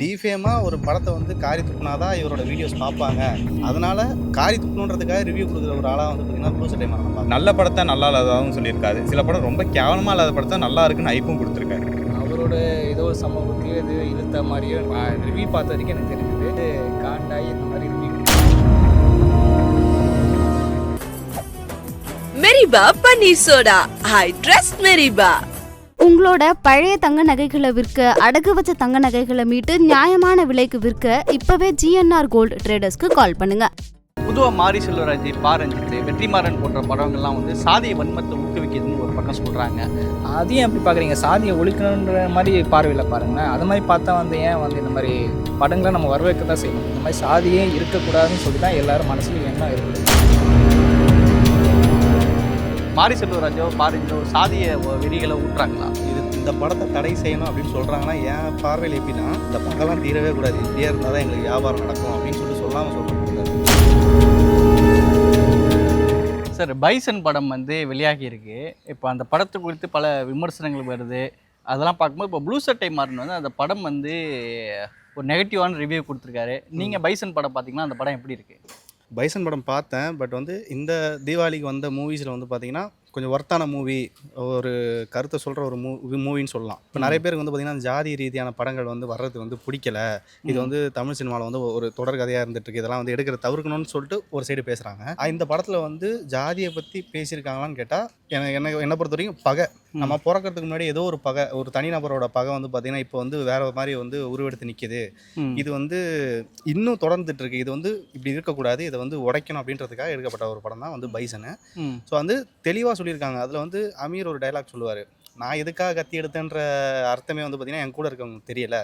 டிஃபேமா ஒரு படத்தை வந்து காரி துப்புனாதான் இவரோட வீடியோஸ் பார்ப்பாங்க. அதனால காரி துப்புணுன்றதுக்காக ரிவ்யூ கொடுக்குற ஒரு ஆளாக வந்து பார்த்தீங்கன்னா ப்ளூ சட்டை மரணம் பார்க்கலாம். நல்ல படத்தை நல்லா இல்லாததாகவும் சொல்லியிருக்காரு. சில படம் ரொம்ப கேவலமாக இல்லாத படத்தை நல்லா இருக்குன்னு ஐப்பும் கொடுத்துருக்காரு. அவரோட ஏதோ ஒரு சமூகத்தையோ இது இழுத்த மாதிரியோ ரிவ்யூ பார்த்த வரைக்கும் எனக்கு தெரிஞ்சது காண்டாகி இந்த மாதிரி ரிவ்யூ மெரிபா பன்னீர் சோடா ஐ ட்ரஸ்ட் மெரிபா உங்களோட பழைய தங்க நகைகளை விற்க அடகு வச்ச தங்க நகைகளை மீட்டு நியாயமான விலைக்கு விற்க இப்பவே ஜிஎன்ஆர் கோல்டு ட்ரேடர்ஸ்க்கு கால் பண்ணுங்க. பொதுவாக மாரி செல்வராஜ் பாரஞ்சித்து வெற்றிமாறன் போன்ற படங்கள்லாம் வந்து சாதிய வன்மத்தை ஊக்குவிக்குதுன்னு ஒரு பக்கம் சொல்கிறாங்க அதையும் எப்படி பார்க்குறீங்க? சாதியை ஒழிக்கணுன்ற மாதிரி பார்வையில் பாருங்களேன். அது மாதிரி பார்த்தா வந்து ஏன் வந்து இந்த மாதிரி படங்களை நம்ம வரவேற்க தான் செய்யணும்? இந்த மாதிரி சாதியே இருக்கக்கூடாதுன்னு சொல்லி தான் எல்லாரும் மனசுலையும் எண்ணம் இருக்குது மாரி செல்வராஜோ பாரஞ்சோ சாதிய வெறிகளை ஊட்டுறாங்களா? இது இந்த படத்தை தடை செய்யணும் அப்படின்னு சொல்கிறாங்கன்னா என் பார்வையில் எப்படின்னா இந்த பங்கெல்லாம் தீரவே கூடாது. இப்படியே இருந்தால் தான் எங்களுக்கு வியாபாரம் நடக்கும் அப்படின்னு சொல்லிட்டு சொல்லாமல் சொல்கிறாங்க சார் பைசன் படம் வந்து வெளியாகி இருக்கு. இப்போ அந்த படத்தை குறித்து பல விமர்சனங்கள் வருது. அதெல்லாம் பார்க்கும்போது இப்போ ப்ளூ சட்டை மாறன் வந்து அந்த படம் வந்து ஒரு நெகட்டிவான ரிவ்யூ கொடுத்துருக்காரு. நீங்கள் பைசன் படம் பார்த்தீங்கன்னா அந்த படம் எப்படி இருக்கு? பைசன் படம் பார்த்தேன் பட் வந்து இந்த தீபாவளிக்கு வந்த மூவிஸில் வந்து பார்த்தீங்கன்னா கொஞ்சம் ஒர்த்தான மூவி ஒரு கருத்தை சொல்கிற ஒரு மூ மூவின்னு சொல்லலாம். இப்போ நிறைய பேருக்கு வந்து பார்த்திங்கன்னா ஜாதி ரீதியான படங்கள் வந்து வர்றது வந்து பிடிக்கல. இது வந்து தமிழ் சினிமாவில் வந்து ஒரு தொடர் கதையாக இருந்துட்டு இருக்கு. இதெல்லாம் வந்து எடுக்கிற தவிர்க்கணும்னு சொல்லிட்டு ஒரு சைடு பேசுகிறாங்க இந்த படத்தில் வந்து ஜாதியை பற்றி பேசியிருக்காங்களான்னு கேட்டால் எனக்கு என்ன என்னை பொறுத்த வரைக்கும் பகை. நம்ம பிறக்கிறதுக்கு முன்னாடி ஏதோ ஒரு பகை ஒரு தனிநபரோட பகை வந்து பார்த்திங்கன்னா இப்போ வந்து வேற மாதிரி வந்து உருவெடுத்து நிற்கிது இது வந்து இன்னும் தொடர்ந்துட்டு இருக்கு. இது வந்து இப்படி இருக்கக்கூடாது. இதை வந்து உடைக்கணும் அப்படின்றதுக்காக எடுக்கப்பட்ட ஒரு படம் தான் வந்து பைசனு. ஸோ வந்து தெளிவாக சொல்லியிருக்காங்க. அதில் வந்து அமீர் ஒரு டைலாக் சொல்லுவார். நான் எதுக்காக கத்தி எடுத்தேன்ற அர்த்தமே வந்து பார்த்தீங்கன்னா என் கூட இருக்கவங்களுக்கு தெரியல.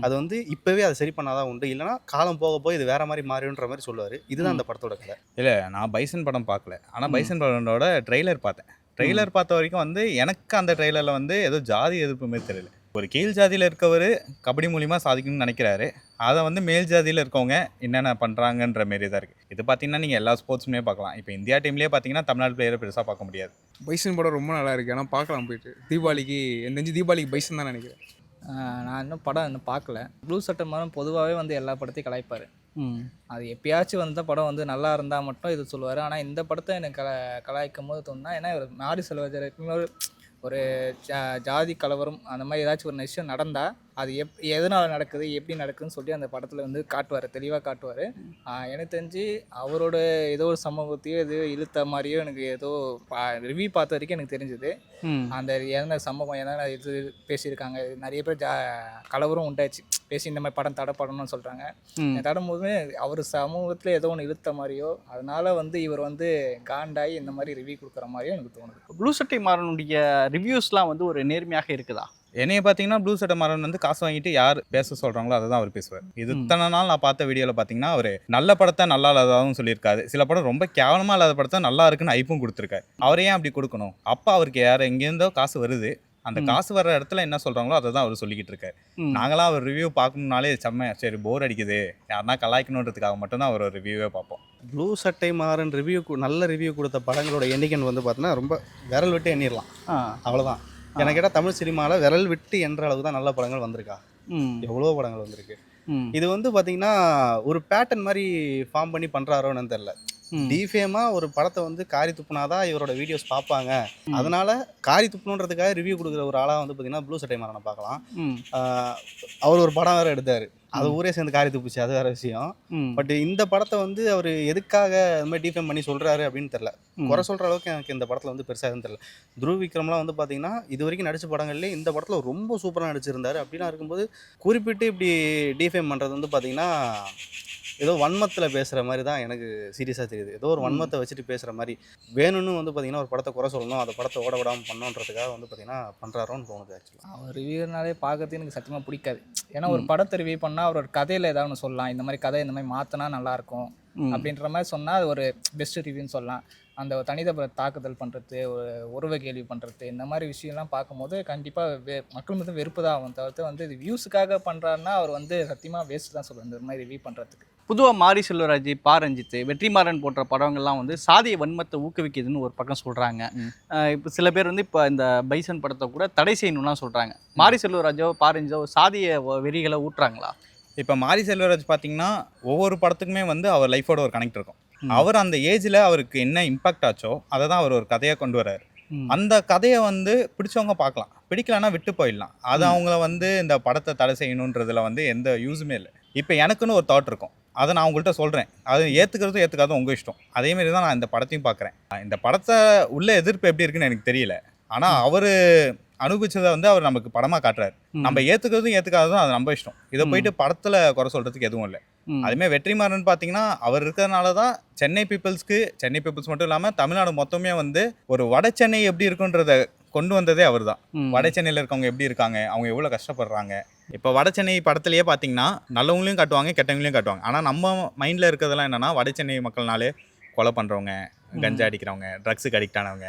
அது வந்து இப்போவே அதை சரி பண்ணாதான் உண்டு. இல்லைனா காலம் போக போய் இது வேற மாதிரி மாறிடுன்ற மாதிரி சொல்லுவார். இதுதான் அந்த படத்தோட கதை. இல்லை நான் பைசன் படம் பார்க்கல. ஆனால். பைசன் படத்தோட ட்ரெய்லர் பார்த்தேன். ட்ரெய்லர் பார்த்த வரைக்கும் வந்து எனக்கு அந்த ட்ரெய்லரில் வந்து ஏதோ ஜாதி எதிர்ப்புமே தெரியல. ஒரு கீழ் ஜாதியில் இருக்கவர் கபடி மூலிமா சாதிக்கணும்னு நினைக்கிறாரு. அதை வந்து மேல் ஜாதியில் இருக்கவங்க என்னென்ன பண்ணுறாங்கன்ற மாரி தான் இருக்குது இது பார்த்தீங்கன்னா நீங்கள் எல்லா ஸ்போர்ட்ஸுமே பார்க்கலாம் இப்போ இந்தியா டீம்லேயே பார்த்தீங்கன்னா தமிழ்நாடு பிளேயரை பெருசாக பார்க்க முடியாது. பைசன் படம் ரொம்ப நல்லா இருக்கு. ஆனால் பார்க்கலாம் போயிட்டு. தீபாவளிக்கு என் தெரிஞ்சு தீபாவளிக்கு பைசன் தான் நினைக்கிறேன். நான் இன்னும் படம் இன்னும் பார்க்கல. ப்ளூ சட்டை மரம் பொதுவாகவே வந்து எல்லா படத்தையும் கலாய்ப்பார். அது எப்பயாச்சும் வந்த படம் வந்து நல்லா இருந்தால் மட்டும் இது சொல்லுவார். ஆனால் இந்த படத்தை எனக்கு கல கலாய்க்கும் போது தோணுனா ஏன்னா இவர் மாரி செல்வராஜர் ஒரு ஜா ஜாதி கலவரம் அந்த மாதிரி ஏதாச்சும் ஒரு விஷயம் நடந்தால் அது எப் எதனால் நடக்குது எப்படி நடக்குதுன்னு சொல்லி அந்த படத்தில் வந்து காட்டுவார் தெளிவாக காட்டுவார். எனக்கு தெரிஞ்சு அவரோட ஏதோ ஒரு சமூகத்தையோ ஏதோ இழுத்த மாதிரியோ எனக்கு ஏதோ ரிவ்யூ பார்த்த வரைக்கும் எனக்கு தெரிஞ்சுது. அந்த என்ன சம்பவம் என்னென்ன இது பேசியிருக்காங்க நிறைய பேர் ஜா கலவரம் உண்டாச்சு பேசி இந்த மாதிரி படம் தடைப்படணும்னு சொல்கிறாங்க. தடும்போது அவர் சமூகத்தில் ஏதோ ஒன்று இழுத்த மாதிரியோ அதனால வந்து இவர் வந்து காண்டாகி இந்த மாதிரி ரிவ்யூ கொடுக்குற மாதிரியோ எனக்கு தோணுது. ப்ளூ சட்டை மாறனுடைய ரிவ்யூஸ்லாம் வந்து ஒரு நேர்மையாக இருக்குதா? என்னைய பார்த்தீங்கன்னா ப்ளூ சட்டை மாறன் வந்து காசு வாங்கிட்டு யார் பேச சொல்கிறாங்களோ அதை தான் அவர் பேசுவார். இது. இத்தனை நாள் நான் பார்த்த வீடியோவில் பார்த்தீங்கன்னா அவர் நல்ல படத்தை நல்லா இல்லாததாகவும் சொல்லியிருக்காரு. சில படம் ரொம்ப கேவலமாக இல்லாத படத்தை நல்லா இருக்குன்னு ஐப்பும் கொடுத்துருக்காரு. அவரே ஏன் அப்படி கொடுக்கணும்? அப்போ அவருக்கு யார் எங்கேருந்தோ காசு வருது. அந்த. காசு வர்ற இடத்துல என்ன சொல்கிறாங்களோ அதை தான் அவர் சொல்லிக்கிட்டு இருக்காரு. நாங்களாம் அவர் ரிவ்யூ பார்க்கணும்னாலே செம்ம சரி போர் அடிக்குது. யாருன்னா கலாய்க்கணுன்றதுக்காக மட்டும்தான் அவர் ரிவ்யூவே பார்ப்போம். ப்ளூ சட்டை மாறன் ரிவ்யூ நல்ல ரிவ்யூ கொடுத்த படங்களோட எண்ணிக்கைன்னு வந்து பார்த்தீங்கன்னா ரொம்ப விரல் விட்டு எண்ணிடலாம் அவ்வளோதான் எனக்கு கேட்டால் தமிழ் சினிமாவில் விரல் விட்டு என்ற அளவுக்கு தான் நல்ல படங்கள் வந்திருக்கா. எவ்வளோ படங்கள் வந்திருக்கு. இது வந்து பார்த்தீங்கன்னா ஒரு பேட்டர்ன் மாதிரி ஃபார்ம் பண்ணி பண்ணுறாரோன்னு தெரில ம். டிஃபேமாக ஒரு படத்தை வந்து காரி துப்புனாதான் இவரோட வீடியோஸ் பார்ப்பாங்க. அதனால காரி துப்புணுன்றதுக்காக ரிவ்யூ கொடுக்குற ஒரு ஆளாக வந்து பார்த்தீங்கன்னா ப்ளூ சட்டை பார்க்கலாம். அவர் ஒரு படம் வேற எடுத்தார். அது ஊரே சேர்ந்து காரி துப்புச்சு அது வேற விஷயம். பட் இந்த படத்தை வந்து அவர் எதுக்காக அது மாதிரி டிஃபேம் பண்ணி சொல்றாரு அப்படின்னு தெரில ம். குறை சொல்ற அளவுக்கு எனக்கு இந்த படத்தில் வந்து பெருசாக எதுவும் தெரியல. துருவ் விக்ரம்லாம் வந்து பார்த்தீங்கன்னா இது வரைக்கும் நடிச்ச படங்கள்லேயே இந்த படத்தில் ரொம்ப சூப்பராக நடிச்சிருந்தாரு. அப்படிலாம் இருக்கும்போது குறிப்பிட்டு இப்படி டிஃபேம் பண்ணுறது வந்து பார்த்தீங்கன்னா ஏதோ வன்மத்தில் பேசுகிற மாதிரி தான் எனக்கு சீரியஸாக தெரியுது. ஏதோ ஒரு வன்மத்தை வச்சுட்டு பேசுகிற மாதிரி. வேணும்னு வந்து பார்த்தீங்கன்னா ஒரு படத்தை குறை சொல்லணும் அந்த படத்தை ஓட விடாமல் பண்ணணுன்றதுக்காக வந்து பார்த்தீங்கன்னா பண்ணுறாரோன்னு தோணுது ஆக்சுவலாக அவர் ரிவ்யூனாலே பார்க்கறது எனக்கு சத்தியமாக பிடிக்காது. ஏன்னா ஒரு படத்தை ரிவ்யூ பண்ணால் அவரோட கதையில் ஏதாவது ஒன்று சொல்லலாம். இந்த மாதிரி கதை இந்த மாதிரி மாற்றினா நல்லாயிருக்கும். அப்படின்ற மாதிரி சொன்னால் அது ஒரு பெஸ்ட் ரிவ்யூன்னு சொல்லலாம். அந்த ஒரு தனிநபரை தாக்குதல் பண்ணுறது ஒரு உறவை கேள்வி பண்ணுறது இந்த மாதிரி விஷயம்லாம் பார்க்கும்போது கண்டிப்பாக வெ மக்கள் மீது வெறுப்பு தான் ஆகும் தவிர்த்து வந்து இது வியூஸுக்காக பண்ணுறாருன்னா அவர் வந்து சத்தியமாக வேஸ்ட் தான் சொல்லுவேன் இந்த மாதிரி ரிவ்யூ பண்ணுறதுக்கு பொதுவாக மாரி செல்வராஜ் பா ரஞ்சித் வெற்றிமாறன் போன்ற படங்கள்லாம் வந்து சாதிய வன்மத்தை ஊக்குவிக்குதுன்னு ஒரு பக்கம் சொல்கிறாங்க. இப்போ சில பேர் வந்து இப்போ இந்த பைசன் படத்தை கூட தடை செய்யணும்லாம் சொல்கிறாங்க மாரி செல்வராஜோ பா ரஞ்சித்தோ சாதிய வெறிகளை ஊட்டுறாங்களா? இப்போ மாரி செல்வராஜ் பார்த்தீங்கன்னா ஒவ்வொரு படத்துக்குமே வந்து அவர் லைஃபோட ஒரு கனெக்ட் இருக்கும். அவர் அந்த ஏஜில் அவருக்கு என்ன இம்பாக்ட் ஆச்சோ அதை தான் அவர் ஒரு கதையாக கொண்டு வர்றாரு. அந்த கதையை வந்து பிடிச்சவங்க பார்க்கலாம். பிடிக்கலன்னா விட்டு போயிடலாம். அது. அவங்கள வந்து இந்த படத்தை தடை செய்யணுன்றதுல வந்து எந்த யூஸுமே இல்லை. இப்போ எனக்குன்னு ஒரு தாட் இருக்கும். அதை நான் உங்கள்கிட்ட சொல்கிறேன் அது ஏற்றுக்கிறதும் ஏற்றுக்காதும் உங்கள் இஷ்டம். அதேமாரி தான் நான் இந்த படத்தையும் பார்க்குறேன் இந்த படத்தை உள்ள எதிர்ப்பு எப்படி இருக்குன்னு எனக்கு தெரியல. ஆனால் அவர் அனுபவிச்சதை வந்து அவர் நமக்கு படமாக காட்டுறாரு. நம்ம ஏற்றுக்கிறதும் ஏற்றுக்காததும் அது நம்ம இஷ்டம். இதை. போயிட்டு படத்தில் குறை சொல்கிறதுக்கு எதுவும் இல்லை. ம். அதுமே வெற்றிமாறன் பார்த்தீங்கன்னா அவர் இருக்கிறதுனால தான் சென்னை பீப்புள்ஸ்க்கு சென்னை பீப்புள்ஸ் மட்டும் இல்லாமல் தமிழ்நாடு மொத்தமே வந்து ஒரு வட சென்னை எப்படி இருக்குன்றத கொண்டு வந்ததே அவர் தான். வட சென்னையில் இருக்கவங்க எப்படி இருக்காங்க? அவங்க எவ்வளோ கஷ்டப்படுறாங்க? இப்போ வட சென்னை படத்துலயே பார்த்தீங்கன்னா நல்லவங்களையும் காட்டுவாங்க கெட்டவங்களையும் காட்டுவாங்க. ஆனால் நம்ம மைண்டில் இருக்கிறதெல்லாம் என்னன்னா வட சென்னை மக்கள்னாலே கொலை பண்ணுறவங்க கஞ்சா அடிக்கிறவங்க ட்ரக்ஸுக்கு அடிக்ட் ஆனவங்க.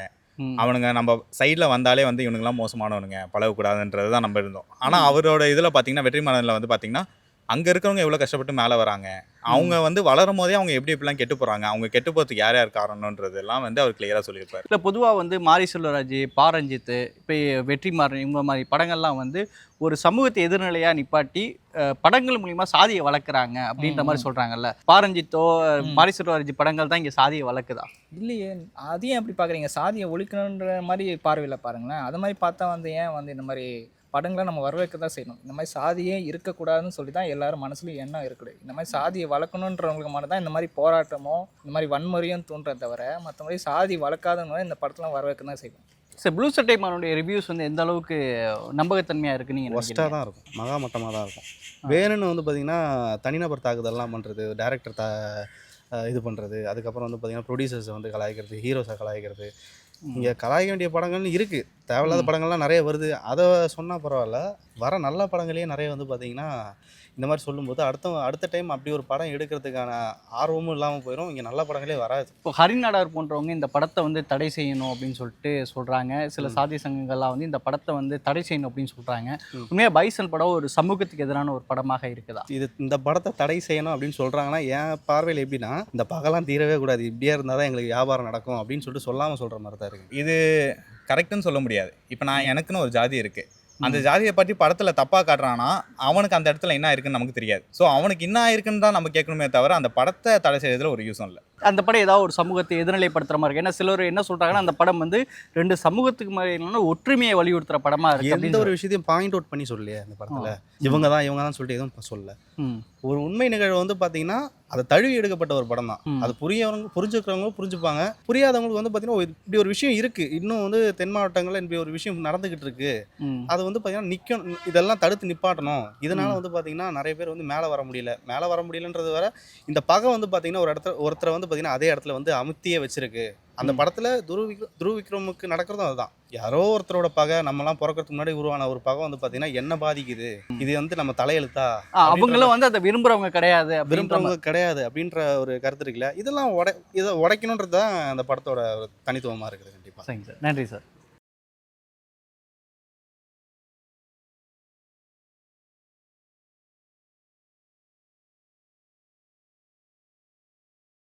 அவனுங்க நம்ம சைடில் வந்தாலே வந்து இவனுங்களாம் மோசமானவனுங்க பழகக்கூடாதுன்றது தான் நம்ம இருந்தோம். ஆனால் அவரோட இதில் பார்த்தீங்கன்னா வெற்றிமாறனில் வந்து பார்த்தீங்கன்னா அங்கே இருக்கிறவங்க எவ்வளோ கஷ்டப்பட்டு மேலே வராங்க அவங்க வந்து வளரும் போதே அவங்க எப்படி எப்படிலாம் கெட்டு போகிறாங்க அவங்க கெட்டு போகிறதுக்கு யார் யார் காரணன்றதெல்லாம் வந்து அவர் கிளியராக சொல்லியிருப்பார். இல்லை பொதுவாக வந்து மாரி செல்வராஜ் பா ரஞ்சித் இப்போ வெற்றிமாறன் இவங்க மாதிரி படங்கள்லாம் வந்து ஒரு சமூகத்தை எதிர்நிலையாக நிப்பாட்டி படங்கள் மூலிமா சாதியை வளர்க்குறாங்க அப்படின்ற மாதிரி சொல்கிறாங்கல்ல பாரஞ்சித்தோ மாரி செல்வராஜ் படங்கள் தான் இங்கே சாதியை வளர்க்குதா? இல்லையே அதையும் எப்படி பார்க்குறீங்க சாதியை ஒழிக்கணுன்ற மாதிரி பார்வையில் பாருங்களேன். அது மாதிரி பார்த்தா வந்து ஏன் வந்து இந்த மாதிரி படங்களை நம்ம வரவேற்க தான் செய்யணும்? இந்த மாதிரி சாதியே இருக்கக்கூடாதுன்னு சொல்லி தான் எல்லாரும் மனசுலையும் எண்ணம் இருக்குது. இந்த மாதிரி சாதியை வளர்க்கணுன்றவங்களுக்கு மட்டும் தான் இந்த மாதிரி போராட்டமோ இந்த மாதிரி வன்முறையும் தூண்டுறத தவிர மற்றபடி சாதி வளர்க்காதவங்க இந்த படத்தெல்லாம் வரவேற்க தான் செய்வோம் சார் ப்ளூ சட்டை மானுடைய ரிவ்யூஸ் வந்து எந்த அளவுக்கு நம்பகத்தன்மையாக இருக்குன்னு நீங்கள் ஒஸ்ட்டாக நினைக்கிறீங்க தான் இருக்கும். மகா மட்டமாக தான் இருக்கும். வேணும்னு வந்து பார்த்திங்கன்னா தனிநபர் தாக்குதல்லாம் பண்ணுறது டேரக்டர் தா இது பண்ணுறது அதுக்கப்புறம் வந்து பார்த்திங்கன்னா ப்ரொடியூசர்ஸை வந்து கலாய்க்கிறது ஹீரோஸை கலாய்க்கிறது. இங்கே கலாய்க்க வேண்டிய படங்கள்னு இருக்குது தேவையில்லாத படங்கள்லாம் நிறைய வருது. அதை சொன்னால் பரவாயில்ல. வர நல்ல படங்களே நிறைய வந்து பார்த்திங்கன்னா இந்த மாதிரி சொல்லும்போது அடுத்த அடுத்த டைம் அப்படி ஒரு படம் எடுக்கிறதுக்கான ஆர்வமும் இல்லாமல் போயிடும் இங்கே நல்ல படங்களே வராது. இப்போ ஹரிநாடார் போன்றவங்க இந்த படத்தை வந்து தடை செய்யணும் அப்படின்னு சொல்லிட்டு சொல்கிறாங்க சில சாதி சங்கங்கள்லாம் வந்து இந்த படத்தை வந்து தடை செய்யணும் அப்படின்னு சொல்கிறாங்க. உண்மையாக பைசன் படம் ஒரு சமூகத்துக்கு எதிரான ஒரு படமாக இருக்குதா? இது இந்த படத்தை தடை செய்யணும் அப்படின்னு சொல்கிறாங்கன்னா என் பார்வையில் எப்படின்னா இந்த பகலாம் தீரவே கூடாது. இப்படியே இருந்தால் தான் எங்களுக்கு வியாபாரம் நடக்கும் அப்படின்னு சொல்லிட்டு சொல்லாமல் சொல்கிற மாதிரி தான் இருக்குது இது கரெக்டுன்னு சொல்ல முடியாது. இப்போ நான் எனக்குன்னு ஒரு ஜாதி இருக்கு. அந்த ஜாதியை பற்றி படத்தில் தப்பாக காட்டுறான்னா அவனுக்கு அந்த இடத்துல என்ன இருக்குன்னு நமக்கு தெரியாது. ஸோ அவனுக்கு என்ன ஆயிருக்குன்னு தான் நம்ம கேட்கணுமே தவிர அந்த படத்தை தடை செய்யறதுல ஒரு யூஸும் இல்லை. அந்த படம் ஏதாவது ஒரு சமூகத்தை எதிர்நிலைப்படுத்துற மாதிரி இருக்கு. ஏன்னா சிலர் என்ன சொல்றாங்கன்னா அந்த படம் வந்து ரெண்டு சமூகத்துக்கு மாதிரியான ஒற்றுமையை வலியுறுத்துற படமா இருக்கு எந்த ஒரு விஷயத்தையும் பாயிண்ட் அவுட் பண்ணி சொல்லலையே அந்த படத்தில். இவங்க தான் இவங்க தான் சொல்லிட்டு எதுவும் சொல்லல. ஒரு உண்மை நிகழ்வு வந்து பார்த்தீங்கன்னா அதை தழுவி எடுக்கப்பட்ட ஒரு படம் தான். அது புரியவங்க புரிஞ்சுக்கிறவங்க புரிஞ்சுப்பாங்க. புரியாதவங்களுக்கு வந்து பார்த்தீங்கன்னா இப்படி ஒரு விஷயம் இருக்குது இன்னும் வந்து தென் மாவட்டங்களில் இப்படி ஒரு விஷயம் நடந்துக்கிட்டு இருக்கு. அது வந்து பார்த்தீங்கன்னா நிற்கும் இதெல்லாம் தடுத்து நிப்பாட்டணும். இதனால. வந்து பார்த்தீங்கன்னா நிறைய பேர் வந்து மேலே வர முடியல. மேலே வர முடியலன்றது வர இந்த பகை வந்து பார்த்தீங்கன்னா ஒரு இடத்துல ஒருத்தரை வந்து பார்த்தீங்கன்னா அதே இடத்துல வந்து அமுத்தியே வச்சிருக்கு. அந்த. படத்தில் துருவிக்ர துருவிக்ரமுக்கு நடக்கிறதும் அதுதான். யாரோ ஒருத்தரோட பகை நம்மலாம் பிறக்கிறதுக்கு முன்னாடி உருவான ஒரு பகை வந்து பார்த்தீங்கன்னா என்ன பாதிக்குது? இது வந்து நம்ம தலையெழுத்தா? அவங்களும் வந்து அதை விரும்புறவங்க கிடையாது விரும்புறவங்க கிடையாது அப்படின்ற ஒரு கருத்து இருக்குல்ல. இதெல்லாம் உடை இதை உடைக்கணுன்றது தான் அந்த படத்தோட ஒரு தனித்துவமாக இருக்குது கண்டிப்பாக சரிங்க சார். நன்றி சார்.